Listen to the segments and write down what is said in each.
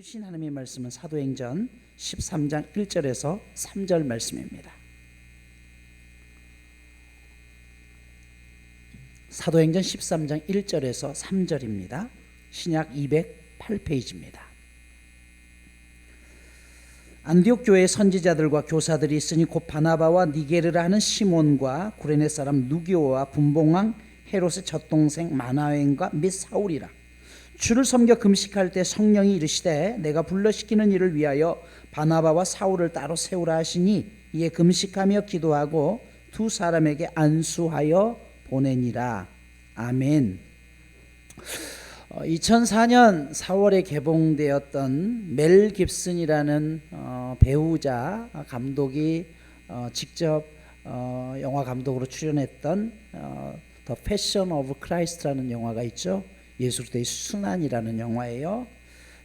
주신 하나님의 말씀은 사도행전 13장 1절에서 3절 말씀입니다. 사도행전 13장 1절에서 3절입니다. 신약 208페이지입니다. 안디옥 교회 선지자들과 교사들이 있으니 곧 바나바와 니게르라 하는 시몬과 구레네 사람 누기오와 분봉왕 헤롯의 젖동생 마나웬과 및 사울이라 주를 섬겨 금식할 때 성령이 이르시되 내가 불러시키는 일을 위하여 바나바와 사울을 따로 세우라 하시니 이에 금식하며 기도하고 두 사람에게 안수하여 보내니라 아멘. 2004년 4월에 개봉되었던 멜 깁슨이라는 어, 배우자 감독이 어, 직접 어, 영화 감독으로 출연했던 더 패션 오브 크라이스트라는 영화가 있죠. 예수 그리스도의 순환이라는 영화예요.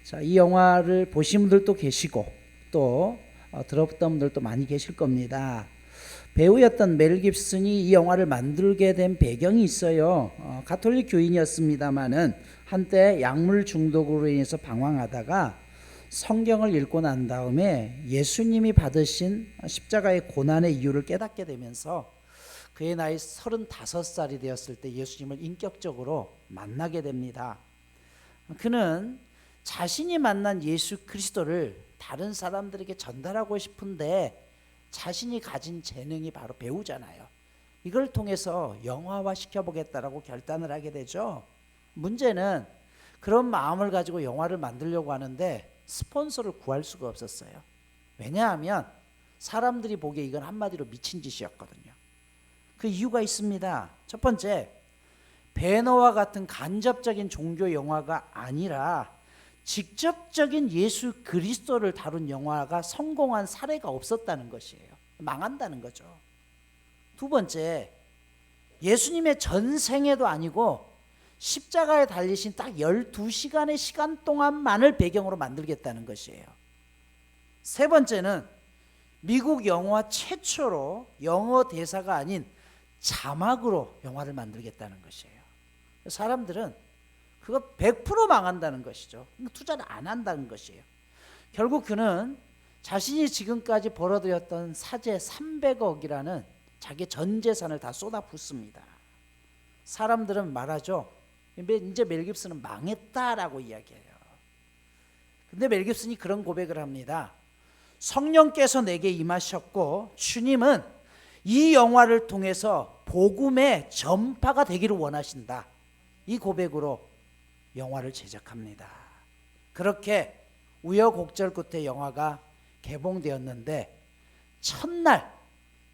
자, 이 영화를 보신 분들도 계시고 또 들었던 분들도 많이 계실 겁니다. 배우였던 멜 깁슨이 이 영화를 만들게 된 배경이 있어요. 어, 가톨릭 교인이었습니다마는 한때 약물 중독으로 인해서 방황하다가 성경을 읽고 난 다음에 예수님이 받으신 십자가의 고난의 이유를 깨닫게 되면서 그의 나이 35살이 되었을 때 예수님을 인격적으로 만나게 됩니다. 그는 자신이 만난 예수 그리스도를 다른 사람들에게 전달하고 싶은데 자신이 가진 재능이 바로 배우잖아요. 이걸 통해서 영화화 시켜보겠다라고 결단을 하게 되죠. 문제는 그런 마음을 가지고 영화를 만들려고 하는데 스폰서를 구할 수가 없었어요. 왜냐하면 사람들이 보기에 이건 한마디로 미친 짓이었거든요. 그 이유가 있습니다. 첫 번째, 배너와 같은 간접적인 종교 영화가 아니라 직접적인 예수 그리스도를 다룬 영화가 성공한 사례가 없었다는 것이에요. 망한다는 거죠. 두 번째, 예수님의 전생에도 아니고 십자가에 달리신 딱 12시간의 시간 동안만을 배경으로 만들겠다는 것이에요. 세 번째는 미국 영화 최초로 영어 대사가 아닌 자막으로 영화를 만들겠다는 것이에요. 사람들은 그거 100% 망한다는 것이죠. 투자를 안 한다는 것이에요. 결국 그는 자신이 지금까지 벌어들였던 사재 300억이라는 자기 전 재산을 다 쏟아붓습니다. 사람들은 말하죠. 이제 멜 깁슨은 망했다라고 이야기해요. 근데 멜 깁슨이 그런 고백을 합니다. 성령께서 내게 임하셨고 주님은 이 영화를 통해서 복음의 전파가 되기를 원하신다. 이 고백으로 영화를 제작합니다. 그렇게 우여곡절 끝에 영화가 개봉되었는데 첫날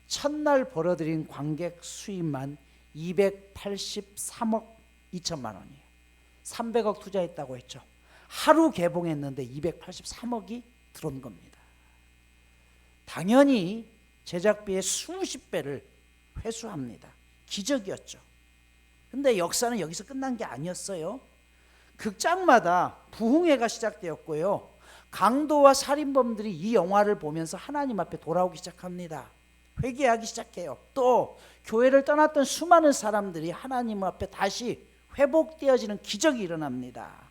첫날 벌어들인 관객 수입만 283억 2천만 원이에요. 300억 투자했다고 했죠. 하루 개봉했는데 283억이 들어온 겁니다. 당연히 제작비의 수십 배를 회수합니다. 기적이었죠. 근데 역사는 여기서 끝난 게 아니었어요. 극장마다 부흥회가 시작되었고요. 강도와 살인범들이 이 영화를 보면서 하나님 앞에 돌아오기 시작합니다. 회개하기 시작해요. 또 교회를 떠났던 수많은 사람들이 하나님 앞에 다시 회복되어지는 기적이 일어납니다.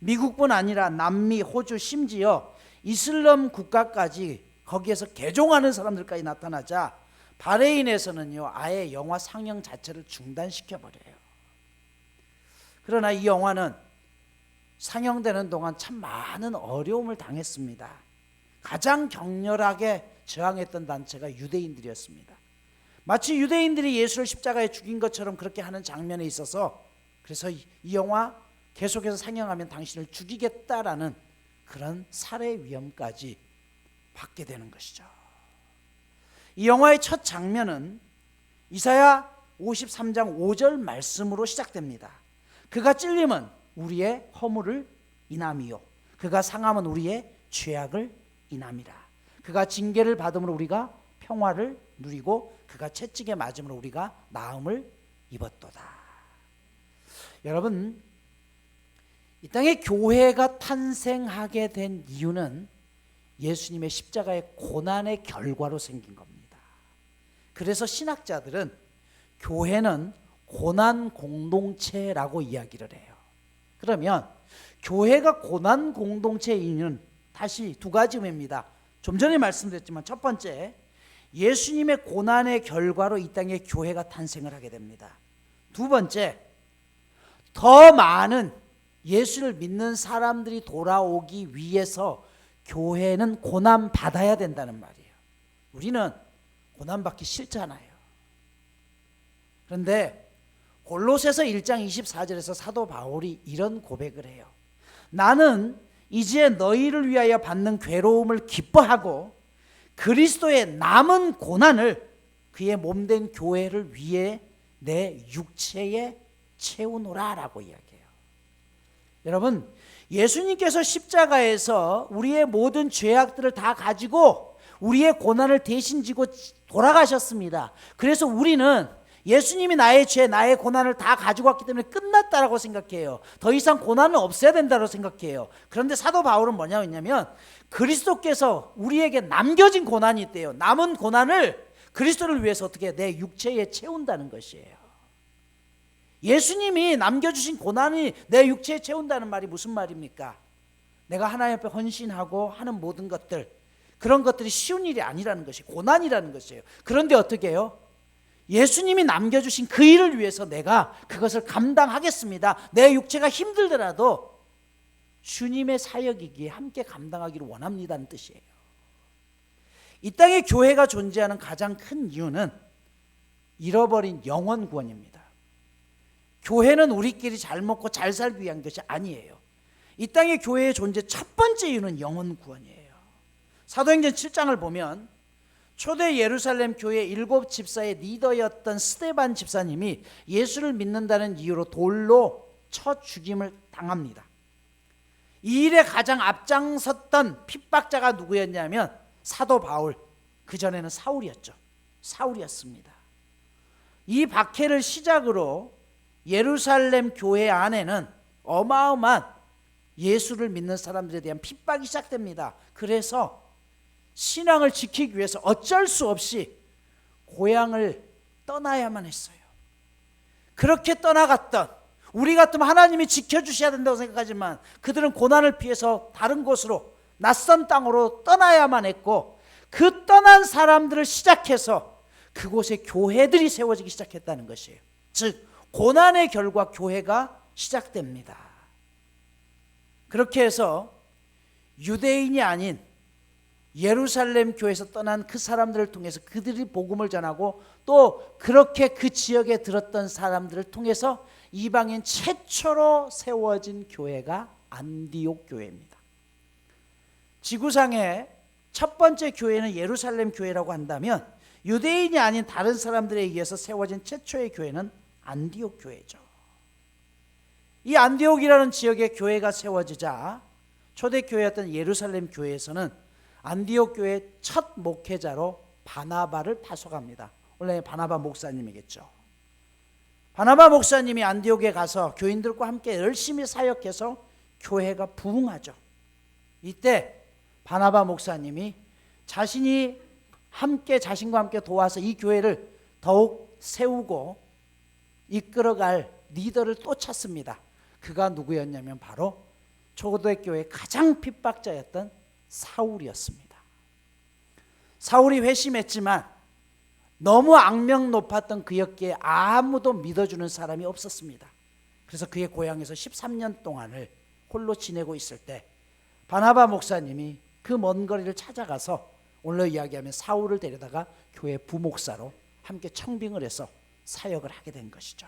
미국뿐 아니라 남미, 호주, 심지어 이슬람 국가까지 거기에서 개종하는 사람들까지 나타나자 바레인에서는요 아예 영화 상영 자체를 중단시켜 버려요. 그러나 이 영화는 상영되는 동안 참 많은 어려움을 당했습니다. 가장 격렬하게 저항했던 단체가 유대인들이었습니다. 마치 유대인들이 예수를 십자가에 죽인 것처럼 그렇게 하는 장면에 있어서 그래서 이 영화 계속해서 상영하면 당신을 죽이겠다라는 그런 살해 위험까지 받게 되는 것이죠. 이 영화의 첫 장면은 이사야 53장 5절 말씀으로 시작됩니다. 그가 찔림은 우리의 허물을 인함이요 그가 상함은 우리의 죄악을 인함이라. 그가 징계를 받음으로 우리가 평화를 누리고 그가 채찍에 맞음으로 우리가 나음을 입었도다. 여러분 이 땅에 교회가 탄생하게 된 이유는 예수님의 십자가의 고난의 결과로 생긴 겁니다. 그래서 신학자들은 교회는 고난 공동체라고 이야기를 해요. 그러면 교회가 고난 공동체의 이유는 다시 두 가지 의미입니다. 좀 전에 말씀드렸지만 첫 번째 예수님의 고난의 결과로 이 땅에 교회가 탄생을 하게 됩니다. 두 번째 더 많은 예수를 믿는 사람들이 돌아오기 위해서 교회는 고난 받아야 된다는 말이에요. 우리는 고난 받기 싫잖아요. 그런데 골로새서 1장 24절에서 사도 바울이 이런 고백을 해요. 나는 이제 너희를 위하여 받는 괴로움을 기뻐하고 그리스도의 남은 고난을 그의 몸된 교회를 위해 내 육체에 채우노라라고 이야기해요. 여러분, 예수님께서 십자가에서 우리의 모든 죄악들을 다 가지고 우리의 고난을 대신 지고 돌아가셨습니다. 그래서 우리는 예수님이 나의 죄, 나의 고난을 다 가지고 왔기 때문에 끝났다라고 생각해요. 더 이상 고난은 없어야 된다고 생각해요. 그런데 사도 바울은 뭐냐 했냐면 그리스도께서 우리에게 남겨진 고난이 있대요. 남은 고난을 그리스도를 위해서 어떻게 내 육체에 채운다는 것이에요. 예수님이 남겨주신 고난이 내 육체에 채운다는 말이 무슨 말입니까? 내가 하나님 앞에 헌신하고 하는 모든 것들 그런 것들이 쉬운 일이 아니라는 것이 고난이라는 것이에요. 그런데 어떻게 해요? 예수님이 남겨주신 그 일을 위해서 내가 그것을 감당하겠습니다. 내 육체가 힘들더라도 주님의 사역이기에 함께 감당하기를 원합니다는 뜻이에요. 이 땅에 교회가 존재하는 가장 큰 이유는 잃어버린 영원 구원입니다. 교회는 우리끼리 잘 먹고 잘 살기 위한 것이 아니에요. 이 땅의 교회의 존재 첫 번째 이유는 영원 구원이에요. 사도행전 7장을 보면 초대 예루살렘 교회 일곱 집사의 리더였던 스테반 집사님이 예수를 믿는다는 이유로 돌로 쳐 죽임을 당합니다. 이 일에 가장 앞장섰던 핍박자가 누구였냐면 사도 바울, 그 전에는 사울이었죠. 사울이었습니다. 이 박해를 시작으로 예루살렘 교회 안에는 어마어마한 예수를 믿는 사람들에 대한 핍박이 시작됩니다. 그래서 신앙을 지키기 위해서 어쩔 수 없이 고향을 떠나야만 했어요. 그렇게 떠나갔던 우리 같으면 하나님이 지켜주셔야 된다고 생각하지만 그들은 고난을 피해서 다른 곳으로 낯선 땅으로 떠나야만 했고 그 떠난 사람들을 시작해서 그곳에 교회들이 세워지기 시작했다는 것이에요. 즉 고난의 결과 교회가 시작됩니다. 그렇게 해서 유대인이 아닌 예루살렘 교회에서 떠난 그 사람들을 통해서 그들이 복음을 전하고 또 그렇게 그 지역에 들었던 사람들을 통해서 이방인 최초로 세워진 교회가 안디옥 교회입니다. 지구상의 첫 번째 교회는 예루살렘 교회라고 한다면 유대인이 아닌 다른 사람들에 의해서 세워진 최초의 교회는 안디옥 교회죠. 이 안디옥이라는 지역에 교회가 세워지자 초대 교회였던 예루살렘 교회에서는 안디옥 교회 첫 목회자로 바나바를 파송합니다. 원래 바나바 목사님이겠죠. 바나바 목사님이 안디옥에 가서 교인들과 함께 열심히 사역해서 교회가 부흥하죠. 이때 바나바 목사님이 자신이 함께 자신과 함께 도와서 이 교회를 더욱 세우고 이끌어갈 리더를 또 찾습니다. 그가 누구였냐면 바로 초대교회 가장 핍박자였던 사울이었습니다. 사울이 회심했지만 너무 악명 높았던 그였기에 아무도 믿어주는 사람이 없었습니다. 그래서 그의 고향에서 13년 동안을 홀로 지내고 있을 때 바나바 목사님이 그 먼 거리를 찾아가서 오늘 이야기하면 사울을 데려다가 교회 부목사로 함께 청빙을 해서 사역을 하게 된 것이죠.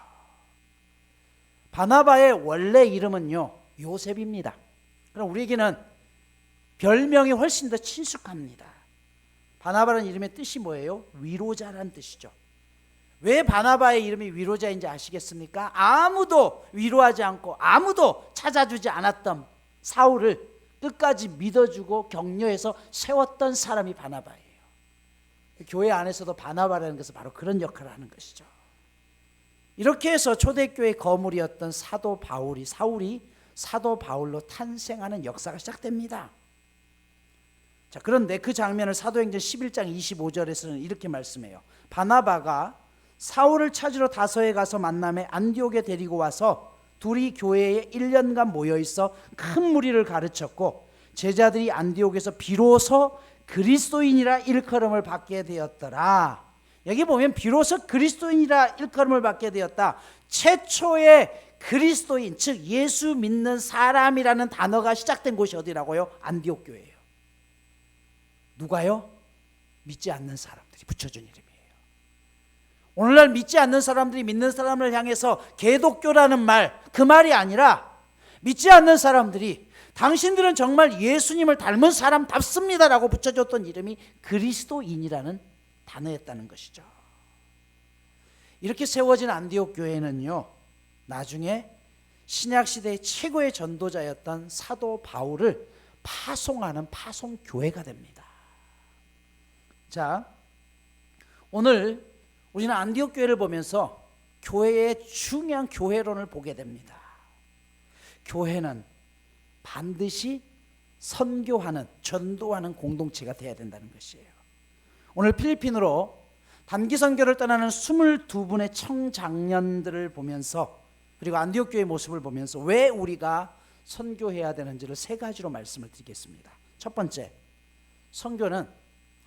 바나바의 원래 이름은요 요셉입니다. 그럼 우리에게는 별명이 훨씬 더 친숙합니다. 바나바라는 이름의 뜻이 뭐예요? 위로자란 뜻이죠. 왜 바나바의 이름이 위로자인지 아시겠습니까? 아무도 위로하지 않고 아무도 찾아주지 않았던 사울을 끝까지 믿어주고 격려해서 세웠던 사람이 바나바예요. 교회 안에서도 바나바라는 것은 바로 그런 역할을 하는 것이죠. 이렇게 해서 초대교회 거물이었던 사도 바울이 사울이 사도 바울로 탄생하는 역사가 시작됩니다. 자, 그런데 그 장면을 사도행전 11장 25절에서는 이렇게 말씀해요. 바나바가 사울을 찾으러 다서에 가서 만남에 안디옥에 데리고 와서 둘이 교회에 1년간 모여 있어 큰 무리를 가르쳤고 제자들이 안디옥에서 비로소 그리스도인이라 일컬음을 받게 되었더라. 여기 보면 비로소 그리스도인이라 일컬음을 받게 되었다. 최초의 그리스도인 즉 예수 믿는 사람이라는 단어가 시작된 곳이 어디라고요? 안디옥 교회예요. 누가요? 믿지 않는 사람들이 붙여준 이름이에요. 오늘날 믿지 않는 사람들이 믿는 사람을 향해서 개독교라는 말, 그 말이 아니라 믿지 않는 사람들이 당신들은 정말 예수님을 닮은 사람답습니다라고 붙여줬던 이름이 그리스도인이라는 단어였다는 것이죠. 이렇게 세워진 안디옥 교회는요, 나중에 신약 시대의 최고의 전도자였던 사도 바울을 파송하는 파송 교회가 됩니다. 자, 오늘 우리는 안디옥 교회를 보면서 교회의 중요한 교회론을 보게 됩니다. 교회는 반드시 선교하는 전도하는 공동체가 되어야 된다는 것이에요. 오늘 필리핀으로 단기 선교를 떠나는 22분의 청장년들을 보면서 그리고 안디옥 교회의 모습을 보면서 왜 우리가 선교해야 되는지를 세 가지로 말씀을 드리겠습니다. 첫 번째, 선교는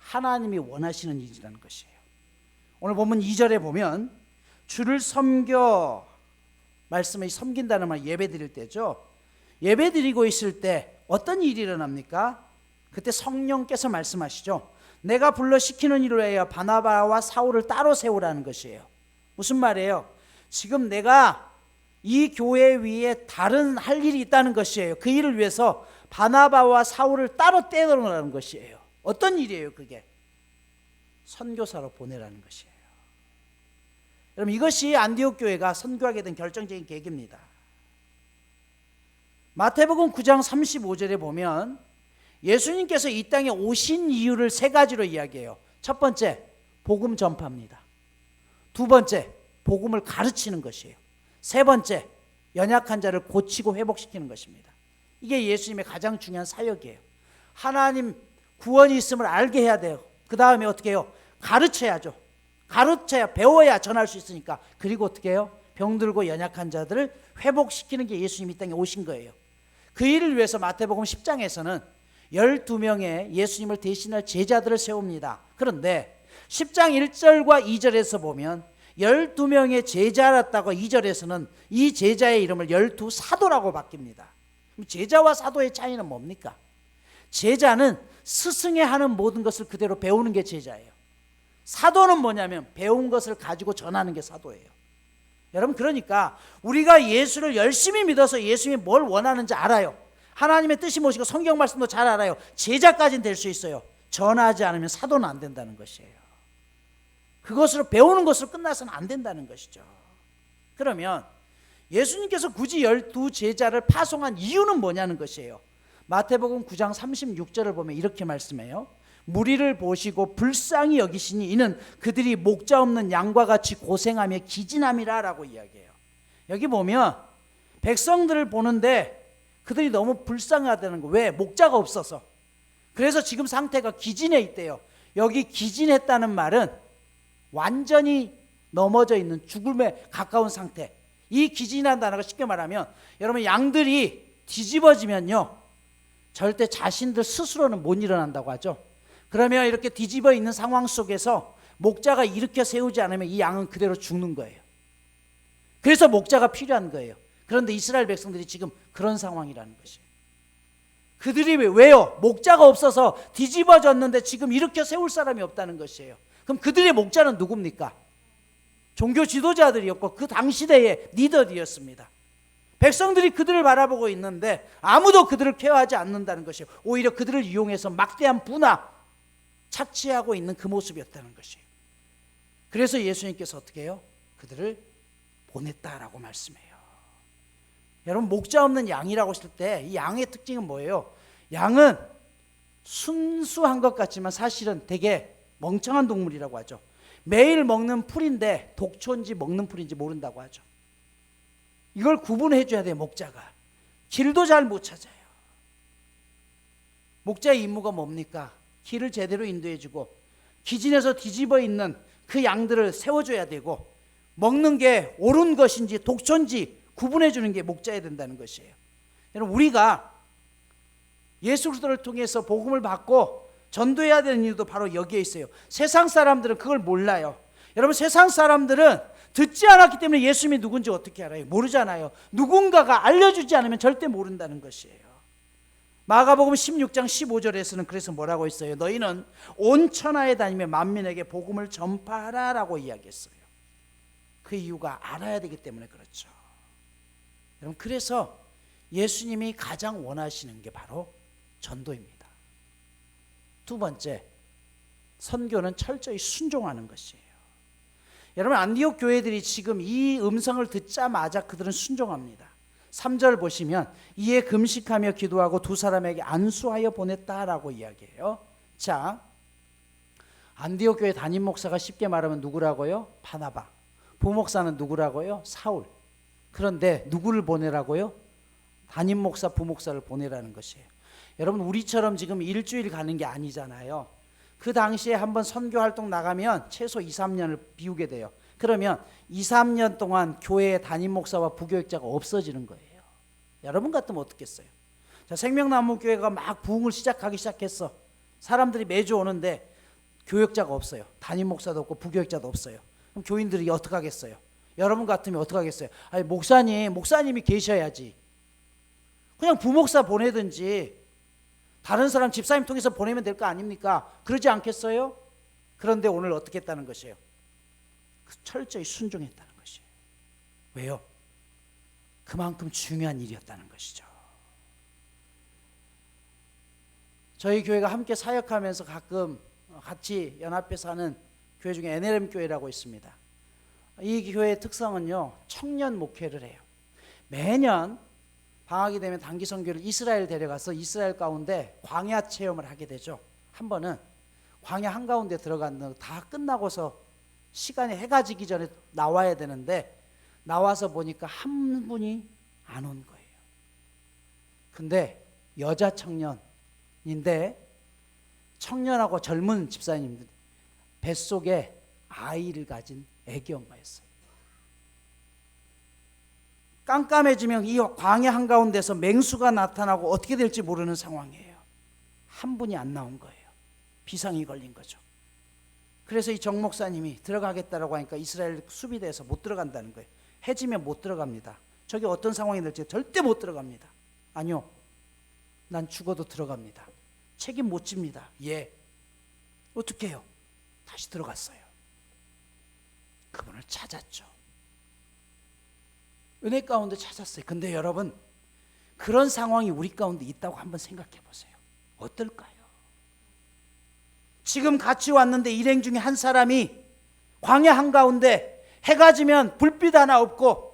하나님이 원하시는 일이라는 것이에요. 오늘 본문 2절에 보면 주를 섬겨 말씀을 섬긴다는 말 예배 드릴 때죠. 예배 드리고 있을 때 어떤 일이 일어납니까? 그때 성령께서 말씀하시죠. 내가 불러 시키는 일을 해야 바나바와 사울을 따로 세우라는 것이에요. 무슨 말이에요? 지금 내가 이 교회 위에 다른 할 일이 있다는 것이에요. 그 일을 위해서 바나바와 사울을 따로 떼어놓으라는 것이에요. 어떤 일이에요, 그게? 선교사로 보내라는 것이에요. 여러분 이것이 안디옥 교회가 선교하게 된 결정적인 계기입니다. 마태복음 9장 35절에 보면 예수님께서 이 땅에 오신 이유를 세 가지로 이야기해요. 첫 번째, 복음 전파입니다. 두 번째, 복음을 가르치는 것이에요. 세 번째, 연약한 자를 고치고 회복시키는 것입니다. 이게 예수님의 가장 중요한 사역이에요. 하나님 구원이 있음을 알게 해야 돼요. 그 다음에 어떻게 해요? 가르쳐야죠. 가르쳐야 배워야 전할 수 있으니까. 그리고 어떻게 해요? 병들고 연약한 자들을 회복시키는 게 예수님이 땅에 오신 거예요. 그 일을 위해서 마태복음 10장에서는 12명의 예수님을 대신할 제자들을 세웁니다. 그런데 10장 1절과 2절에서 보면 12명의 제자였다고 2절에서는 이 제자의 이름을 열두 사도라고 바뀝니다. 제자와 사도의 차이는 뭡니까? 제자는 스승의 하는 모든 것을 그대로 배우는 게 제자예요. 사도는 뭐냐면 배운 것을 가지고 전하는 게 사도예요. 여러분 그러니까 우리가 예수를 열심히 믿어서 예수님이 뭘 원하는지 알아요. 하나님의 뜻이 무엇이고 성경 말씀도 잘 알아요. 제자까지는 될 수 있어요. 전하지 않으면 사도는 안 된다는 것이에요. 그것으로 배우는 것으로 끝나서는 안 된다는 것이죠. 그러면 예수님께서 굳이 열두 제자를 파송한 이유는 뭐냐는 것이에요. 마태복음 9장 36절을 보면 이렇게 말씀해요. 무리를 보시고 불쌍히 여기시니 이는 그들이 목자 없는 양과 같이 고생하며 기진함이라라고 이야기해요. 여기 보면 백성들을 보는데 그들이 너무 불쌍하다는 거. 왜? 목자가 없어서. 그래서 지금 상태가 기진해 있대요. 여기 기진했다는 말은 완전히 넘어져 있는 죽음에 가까운 상태. 이 기진이라는 단어가 쉽게 말하면 여러분 양들이 뒤집어지면요. 절대 자신들 스스로는 못 일어난다고 하죠. 그러면 이렇게 뒤집어 있는 상황 속에서 목자가 일으켜 세우지 않으면 이 양은 그대로 죽는 거예요. 그래서 목자가 필요한 거예요. 그런데 이스라엘 백성들이 지금 그런 상황이라는 것이에요. 그들이 왜, 왜요? 목자가 없어서 뒤집어졌는데 지금 일으켜 세울 사람이 없다는 것이에요. 그럼 그들의 목자는 누굽니까? 종교 지도자들이었고 그 당시대의 리더들이었습니다. 백성들이 그들을 바라보고 있는데 아무도 그들을 케어하지 않는다는 것이에요. 오히려 그들을 이용해서 막대한 분화 착취하고 있는 그 모습이었다는 것이에요. 그래서 예수님께서 어떻게 해요? 그들을 보냈다라고 말씀해요. 여러분 목자 없는 양이라고 했을 때 이 양의 특징은 뭐예요? 양은 순수한 것 같지만 사실은 되게 멍청한 동물이라고 하죠. 매일 먹는 풀인데 독초인지 먹는 풀인지 모른다고 하죠. 이걸 구분해 줘야 돼요, 목자가. 길도 잘 못 찾아요. 목자의 임무가 뭡니까? 길을 제대로 인도해 주고 기진에서 뒤집어 있는 그 양들을 세워 줘야 되고 먹는 게 옳은 것인지 독초인지 구분해 주는 게 목자야 된다는 것이에요. 여러분 우리가 예수 그리스도를 통해서 복음을 받고 전도해야 되는 이유도 바로 여기에 있어요. 세상 사람들은 그걸 몰라요. 여러분 세상 사람들은 듣지 않았기 때문에 예수님이 누군지 어떻게 알아요? 모르잖아요. 누군가가 알려주지 않으면 절대 모른다는 것이에요. 마가복음 16장 15절에서는 그래서 뭐라고 했어요? 너희는 온 천하에 다니며 만민에게 복음을 전파하라라고 이야기했어요. 그 이유가 알아야 되기 때문에 그렇죠. 여러분 그래서 예수님이 가장 원하시는 게 바로 전도입니다. 두 번째, 선교는 철저히 순종하는 것이에요. 여러분 안디옥 교회들이 지금 이 음성을 듣자마자 그들은 순종합니다. 3절 보시면 이에 금식하며 기도하고 두 사람에게 안수하여 보냈다라고 이야기해요. 자, 안디옥 교회 담임 목사가 쉽게 말하면 누구라고요? 바나바. 부목사는 누구라고요? 사울. 그런데 누구를 보내라고요? 담임 목사, 부목사를 보내라는 것이에요. 여러분 우리처럼 지금 일주일 가는 게 아니잖아요. 그 당시에 한번 선교 활동 나가면 최소 2, 3년을 비우게 돼요. 그러면 2, 3년 동안 교회의 담임 목사와 부교육자가 없어지는 거예요. 여러분 같으면 어떻겠어요? 자, 생명나무 교회가 막 부흥을 시작하기 시작했어. 사람들이 매주 오는데 교육자가 없어요. 담임 목사도 없고 부교육자도 없어요. 그럼 교인들이 어떻게 하겠어요? 여러분 같으면 어떻게 하겠어요? 아니 목사님, 목사님이 계셔야지. 그냥 부목사 보내든지 다른 사람 집사님 통해서 보내면 될 거 아닙니까? 그러지 않겠어요? 그런데 오늘 어떻게 했다는 것이에요? 철저히 순종했다는 것이에요. 왜요? 그만큼 중요한 일이었다는 것이죠. 저희 교회가 함께 사역하면서 가끔 같이 연합해서 하는 교회 중에 NLM 교회라고 있습니다. 이 교회의 특성은요, 청년 목회를 해요. 매년 방학이 되면 단기 선교를 이스라엘 데려가서 이스라엘 가운데 광야 체험을 하게 되죠. 한 번은 광야 한 가운데 들어갔는 다 끝나고서 시간이 해가 지기 전에 나와야 되는데 나와서 보니까 한 분이 안 온 거예요. 근데 여자 청년인데 청년하고 젊은 집사님들 뱃속에 아이를 가진 애기 엄마였어요. 깜깜해지면 이 광야 한가운데서 맹수가 나타나고 어떻게 될지 모르는 상황이에요. 한 분이 안 나온 거예요. 비상이 걸린 거죠. 그래서 이 정 목사님이 들어가겠다라고 하니까 이스라엘 수비대에서 못 들어간다는 거예요. 해지면 못 들어갑니다. 저게 어떤 상황이 될지 절대 못 들어갑니다. 아니요. 난 죽어도 들어갑니다. 책임 못 집니다. 예. 어떻게 해요? 다시 들어갔어요. 그분을 찾았죠. 은혜 가운데 찾았어요. 근데 여러분, 그런 상황이 우리 가운데 있다고 한번 생각해 보세요. 어떨까요? 지금 같이 왔는데 일행 중에 한 사람이 광야 한가운데 해가 지면 불빛 하나 없고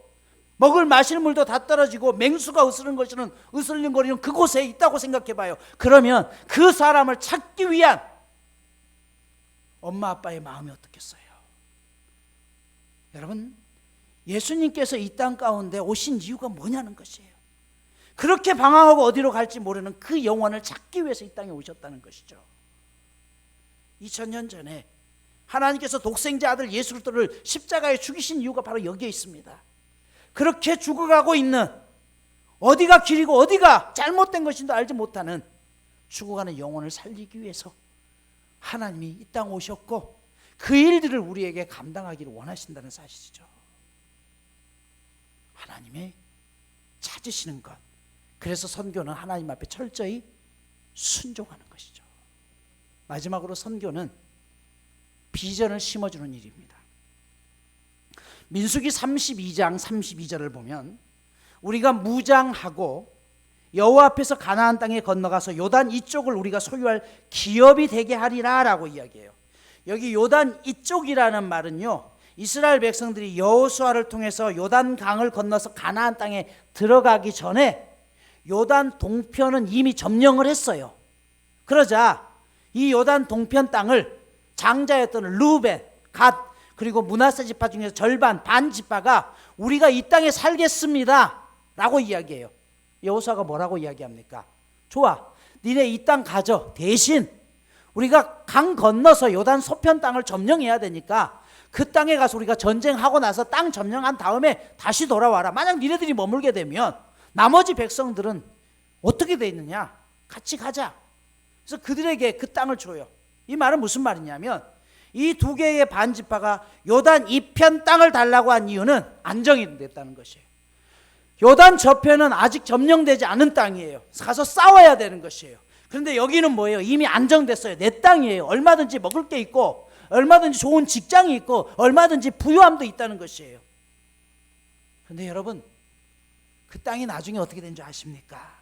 먹을 마실 물도 다 떨어지고 맹수가 으스는 것이는 으슬링거리는 그곳에 있다고 생각해 봐요. 그러면 그 사람을 찾기 위한 엄마 아빠의 마음이 어떻겠어요? 여러분 예수님께서 이 땅 가운데 오신 이유가 뭐냐는 것이에요. 그렇게 방황하고 어디로 갈지 모르는 그 영혼을 찾기 위해서 이 땅에 오셨다는 것이죠. 2000년 전에 하나님께서 독생자 아들 예수 그리스도를 십자가에 죽이신 이유가 바로 여기에 있습니다. 그렇게 죽어가고 있는 어디가 길이고 어디가 잘못된 것인지 알지 못하는 죽어가는 영혼을 살리기 위해서 하나님이 이 땅 오셨고 그 일들을 우리에게 감당하기를 원하신다는 사실이죠. 하나님의 찾으시는 것. 그래서 선교는 하나님 앞에 철저히 순종하는 것이죠. 마지막으로 선교는 비전을 심어주는 일입니다. 민수기 32장 32절을 보면 우리가 무장하고 여호와 앞에서 가나안 땅에 건너가서 요단 이쪽을 우리가 소유할 기업이 되게 하리라라고 이야기해요. 여기 요단 이쪽이라는 말은요. 이스라엘 백성들이 여호수아를 통해서 요단 강을 건너서 가나안 땅에 들어가기 전에 요단 동편은 이미 점령을 했어요. 그러자 이 요단 동편 땅을 장자였던 루벤, 갓 그리고 문하세 지파 중에서 절반 반 지파가 우리가 이 땅에 살겠습니다라고 이야기해요. 여호수아가 뭐라고 이야기합니까? 좋아, 니네 이 땅 가져. 대신 우리가 강 건너서 요단 서편 땅을 점령해야 되니까 그 땅에 가서 우리가 전쟁하고 나서 땅 점령한 다음에 다시 돌아와라. 만약 니네들이 머물게 되면 나머지 백성들은 어떻게 돼 있느냐? 같이 가자. 그래서 그들에게 그 땅을 줘요. 이 말은 무슨 말이냐면 이 두 개의 반지파가 요단 이편 땅을 달라고 한 이유는 안정이 됐다는 것이에요. 요단 저편은 아직 점령되지 않은 땅이에요. 가서 싸워야 되는 것이에요. 그런데 여기는 뭐예요? 이미 안정됐어요. 내 땅이에요. 얼마든지 먹을 게 있고, 얼마든지 좋은 직장이 있고, 얼마든지 부유함도 있다는 것이에요. 그런데 여러분, 그 땅이 나중에 어떻게 된 줄 아십니까?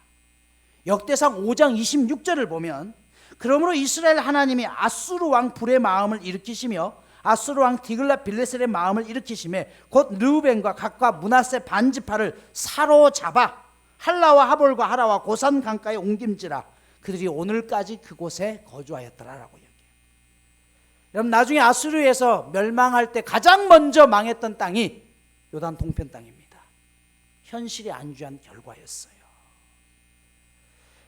역대상 5장 26절을 보면 그러므로 이스라엘 하나님이 아수르 왕 불의 마음을 일으키시며 아수르 왕 디글라 빌레셀의 마음을 일으키심에 곧 르우벤과 각과 문하세 반지파를 사로잡아 할라와 하볼과 하라와 고산 강가에 옮김지라 그들이 오늘까지 그곳에 거주하였더라라고 얘기해요. 여러분 나중에 아수르에서 멸망할 때 가장 먼저 망했던 땅이 요단 동편 땅입니다. 현실이 안주한 결과였어요.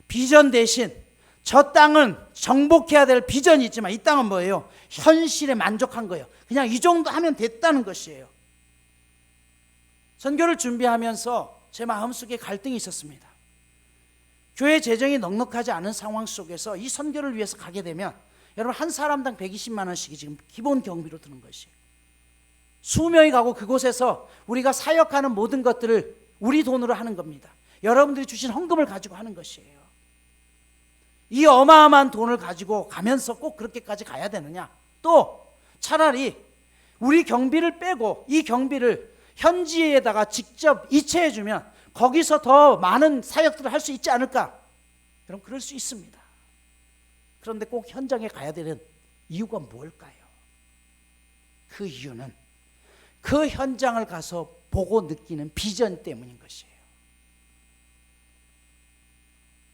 비전 대신 저 땅은 정복해야 될 비전이 있지만 이 땅은 뭐예요? 현실에 만족한 거예요. 그냥 이 정도 하면 됐다는 것이에요. 선교를 준비하면서 제 마음속에 갈등이 있었습니다. 교회 재정이 넉넉하지 않은 상황 속에서 이 선교를 위해서 가게 되면 여러분 한 사람당 120만 원씩이 지금 기본 경비로 드는 것이에요. 수명이 가고 그곳에서 우리가 사역하는 모든 것들을 우리 돈으로 하는 겁니다. 여러분들이 주신 헌금을 가지고 하는 것이에요. 이 어마어마한 돈을 가지고 가면서 꼭 그렇게까지 가야 되느냐? 또 차라리 우리 경비를 빼고 이 경비를 현지에다가 직접 이체해 주면 거기서 더 많은 사역들을 할 수 있지 않을까? 그럼 그럴 수 있습니다. 그런데 꼭 현장에 가야 되는 이유가 뭘까요? 그 이유는 그 현장을 가서 보고 느끼는 비전 때문인 것이에요.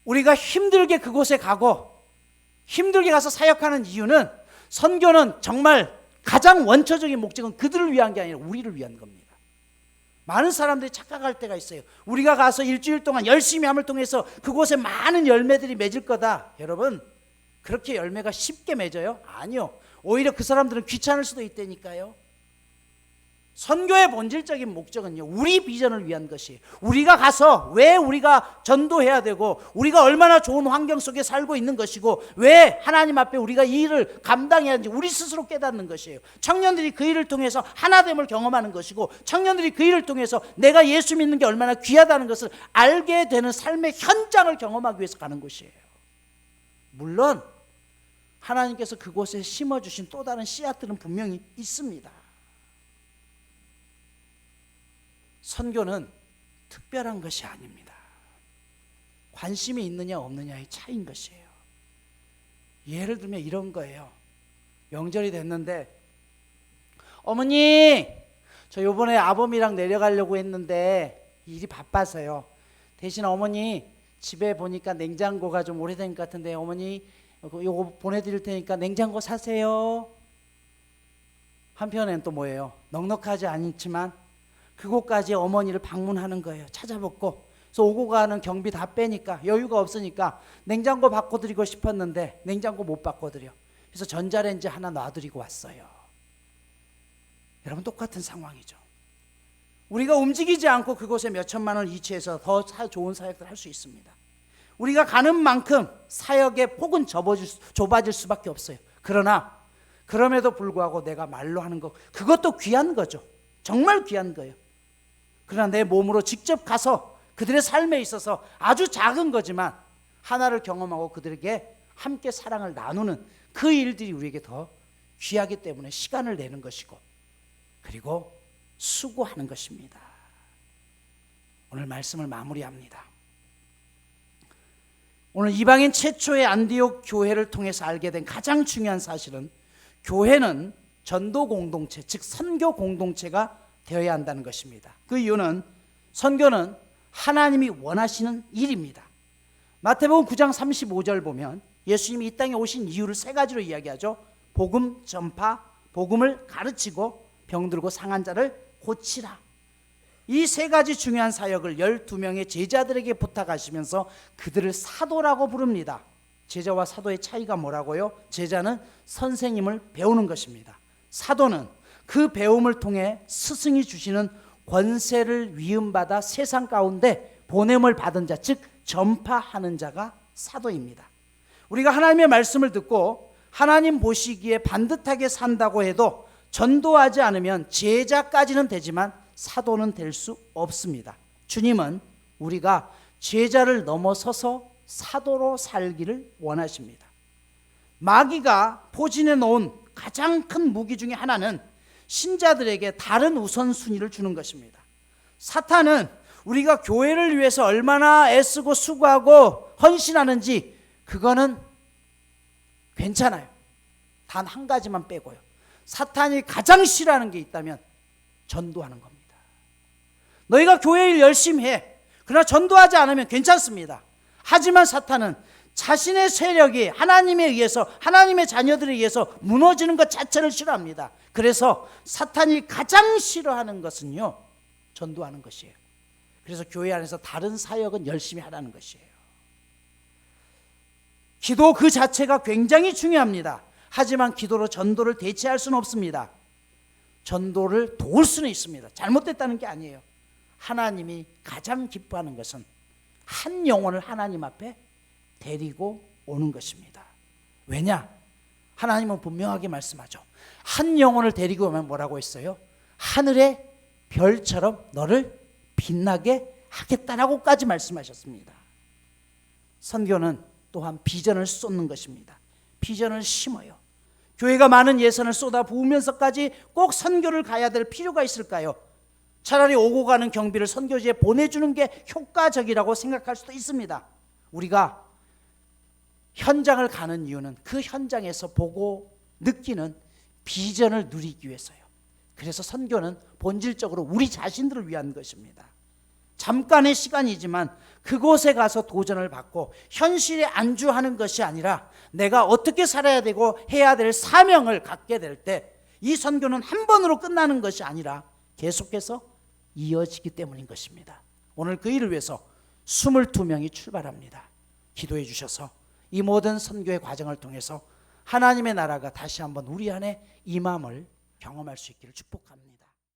우리가 힘들게 그곳에 가고 힘들게 가서 사역하는 이유는 선교는 정말 가장 원초적인 목적은 그들을 위한 게 아니라 우리를 위한 겁니다. 많은 사람들이 착각할 때가 있어요. 우리가 가서 일주일 동안 열심히 함을 통해서 그곳에 많은 열매들이 맺을 거다. 여러분, 그렇게 열매가 쉽게 맺어요? 아니요. 오히려 그 사람들은 귀찮을 수도 있다니까요. 선교의 본질적인 목적은요, 우리 비전을 위한 것이 우리가 가서 왜 우리가 전도해야 되고, 우리가 얼마나 좋은 환경 속에 살고 있는 것이고, 왜 하나님 앞에 우리가 이 일을 감당해야 하는지 우리 스스로 깨닫는 것이에요. 청년들이 그 일을 통해서 하나됨을 경험하는 것이고, 청년들이 그 일을 통해서 내가 예수 믿는 게 얼마나 귀하다는 것을 알게 되는 삶의 현장을 경험하기 위해서 가는 곳이에요. 물론, 하나님께서 그곳에 심어주신 또 다른 씨앗들은 분명히 있습니다. 선교는 특별한 것이 아닙니다. 관심이 있느냐 없느냐의 차이인 것이에요. 예를 들면 이런 거예요. 명절이 됐는데 어머니 저 요번에 아범이랑 내려가려고 했는데 일이 바빠서요. 대신 어머니 집에 보니까 냉장고가 좀 오래된 것 같은데 어머니 요거 보내드릴 테니까 냉장고 사세요. 한편엔 또 뭐예요? 넉넉하지 않지만 그곳까지 어머니를 방문하는 거예요. 찾아뵙고. 그래서 오고 가는 경비 다 빼니까 여유가 없으니까 냉장고 바꿔드리고 싶었는데 냉장고 못 바꿔드려. 그래서 전자레인지 하나 놔드리고 왔어요. 여러분 똑같은 상황이죠. 우리가 움직이지 않고 그곳에 몇 천만 원을 이체해서 더 좋은 사역을 할 수 있습니다. 우리가 가는 만큼 사역의 폭은 좁아질, 좁아질 수밖에 없어요. 그러나 그럼에도 불구하고 내가 말로 하는 것 그것도 귀한 거죠. 정말 귀한 거예요. 그러나 내 몸으로 직접 가서 그들의 삶에 있어서 아주 작은 거지만 하나를 경험하고 그들에게 함께 사랑을 나누는 그 일들이 우리에게 더 귀하기 때문에 시간을 내는 것이고 그리고 수고하는 것입니다. 오늘 말씀을 마무리합니다. 오늘 이방인 최초의 안디옥 교회를 통해서 알게 된 가장 중요한 사실은 교회는 전도 공동체, 즉 선교 공동체가 되어야 한다는 것입니다. 그 이유는 선교는 하나님이 원하시는 일입니다. 마태복음 9장 35절 보면 예수님이 이 땅에 오신 이유를 세 가지로 이야기하죠. 복음 전파, 복음을 가르치고 병들고 상한 자를 고치라. 이 세 가지 중요한 사역을 12명의 제자들에게 부탁하시면서 그들을 사도라고 부릅니다. 제자와 사도의 차이가 뭐라고요? 제자는 선생님을 배우는 것입니다. 사도는 그 배움을 통해 스승이 주시는 권세를 위임받아 세상 가운데 보냄을 받은 자, 즉 전파하는 자가 사도입니다. 우리가 하나님의 말씀을 듣고 하나님 보시기에 반듯하게 산다고 해도 전도하지 않으면 제자까지는 되지만 사도는 될 수 없습니다. 주님은 우리가 제자를 넘어서서 사도로 살기를 원하십니다. 마귀가 포진해 놓은 가장 큰 무기 중에 하나는 신자들에게 다른 우선순위를 주는 것입니다. 사탄은 우리가 교회를 위해서 얼마나 애쓰고 수고하고 헌신하는지 그거는 괜찮아요. 단 한 가지만 빼고요. 사탄이 가장 싫어하는 게 있다면 전도하는 겁니다. 너희가 교회 일 열심히 해. 그러나 전도하지 않으면 괜찮습니다. 하지만 사탄은 자신의 세력이 하나님에 의해서 하나님의 자녀들에 의해서 무너지는 것 자체를 싫어합니다. 그래서 사탄이 가장 싫어하는 것은요. 전도하는 것이에요. 그래서 교회 안에서 다른 사역은 열심히 하라는 것이에요. 기도 그 자체가 굉장히 중요합니다. 하지만 기도로 전도를 대체할 수는 없습니다. 전도를 도울 수는 있습니다. 잘못됐다는 게 아니에요. 하나님이 가장 기뻐하는 것은 한 영혼을 하나님 앞에 데리고 오는 것입니다. 왜냐? 하나님은 분명하게 말씀하죠. 한 영혼을 데리고 오면 뭐라고 했어요? 하늘의 별처럼 너를 빛나게 하겠다라고까지 말씀하셨습니다. 선교는 또한 비전을 쏟는 것입니다. 비전을 심어요. 교회가 많은 예산을 쏟아 부으면서까지 꼭 선교를 가야 될 필요가 있을까요? 차라리 오고 가는 경비를 선교지에 보내주는 게 효과적이라고 생각할 수도 있습니다. 우리가 현장을 가는 이유는 그 현장에서 보고 느끼는 비전을 누리기 위해서요. 그래서 선교는 본질적으로 우리 자신들을 위한 것입니다. 잠깐의 시간이지만 그곳에 가서 도전을 받고 현실에 안주하는 것이 아니라 내가 어떻게 살아야 되고 해야 될 사명을 갖게 될 때 이 선교는 한 번으로 끝나는 것이 아니라 계속해서 이어지기 때문인 것입니다. 오늘 그 일을 위해서 22명이 출발합니다. 기도해 주셔서 이 모든 선교의 과정을 통해서 하나님의 나라가 다시 한번 우리 안에 임함을 경험할 수 있기를 축복합니다.